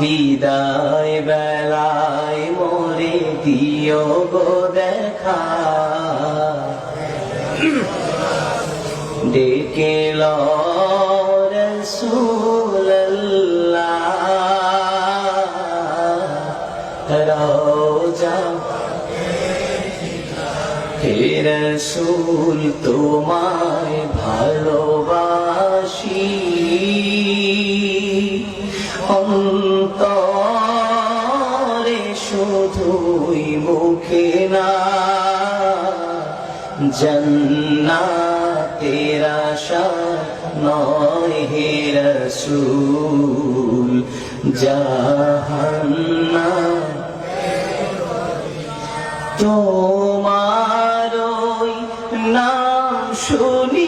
বিদায় বেলায় মরে দিও গো দেখা। ডেকে রসুল তোমায় ভালোবাসি। অন্তরে শুধুই মুখে না জন্নাতের আশা নয় হে জাহান্না তোমার নাম শুনিলা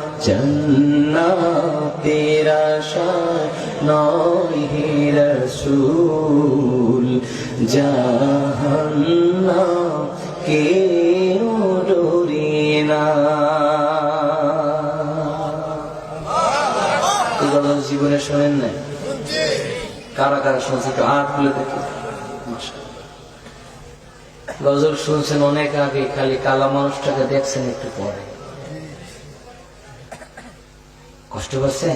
গজল শুনছেন অনেক আগে খালি কালা মানুষটাকে দেখছেন একটু পরে। কষ্ট পাচ্ছেন